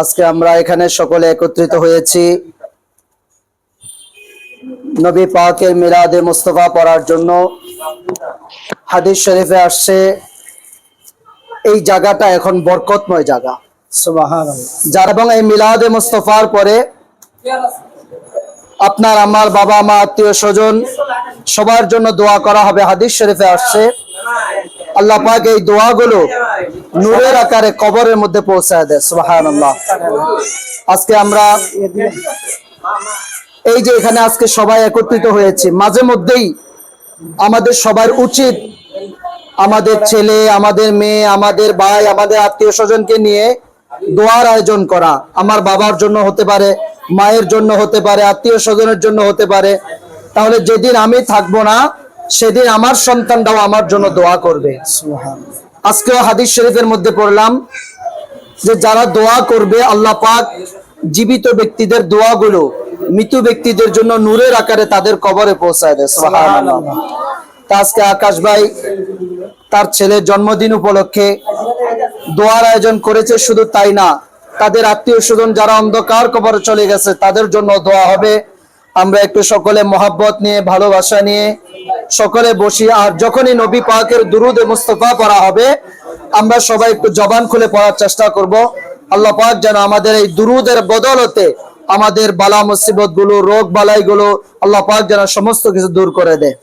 আজকে আমরা এখানে সকলে একত্রিত হয়েছি। নবী পাকের মিলাদে মুস্তফা পড়ার জন্য হাদিস শরীফে আসছে। এই জায়গাটা এখন বরকতময় জায়গা। যার এবং এই মিলাদে মুস্তফার পরে আপনার আমার বাবা মা আত্মীয় স্বজন সবার জন্য দোয়া করা হবে। হাদিস শরীফে আসছে। আল্লাহ পাক এই দোয়াগুলো নূরের আকারে কবরের মধ্যে পৌঁছায় দেয়, সুবহানাল্লাহ। আজকে আমরা এই যে এখানে আজকে সবাই একত্রিত হয়েছে, মাঝে মধ্যেই আমাদের সবার উচিত আমাদের ছেলে, আমাদের মেয়ে, আমাদের ভাই, আমাদের আত্মীয় স্বজনকে নিয়ে দোয়ার আয়োজন করা। আমার বাবার জন্য হতে পারে, মায়ের জন্য হতে পারে, আত্মীয় স্বজনের জন্য হতে পারে। তাহলে যেদিন আমি থাকব না, সেদিন আমার সন্তানটাও আমার জন্য দোয়া করবে আজকেও হাদিস শরীফের মধ্যে পড়লাম যে যারা দোয়া করবে, আল্লাহ পাক জীবিত ব্যক্তিদের দোয়াগুলো মৃত ব্যক্তিদের জন্য নূরের আকারে তাদের কবরে পৌঁছায় দেয়। তা আজকে আকাশ ভাই তার ছেলের জন্মদিন উপলক্ষে দোয়ার আয়োজন করেছে, শুধু তাই না, তাদের আত্মীয় স্বজন যারা অন্ধকার কবরে চলে গেছে, তাদের জন্য দোয়া হবে আমরা একটু সকলে মহাব্বত নিয়ে, ভালোবাসা নিয়ে সকলে বসি আর যখনই নবী পাকের দুরুদে মুস্তফা পড়া হবে, আমরা সবাই একটু জবান খুলে পড়ার চেষ্টা করব। আল্লাহ পাক যেন আমাদের এই দুরুদের বদলতে আমাদের বালা মুসিবতগুলো রোগ বালাই গুলো আল্লাহ পাক যেন সমস্ত কিছু দূর করে দেয়।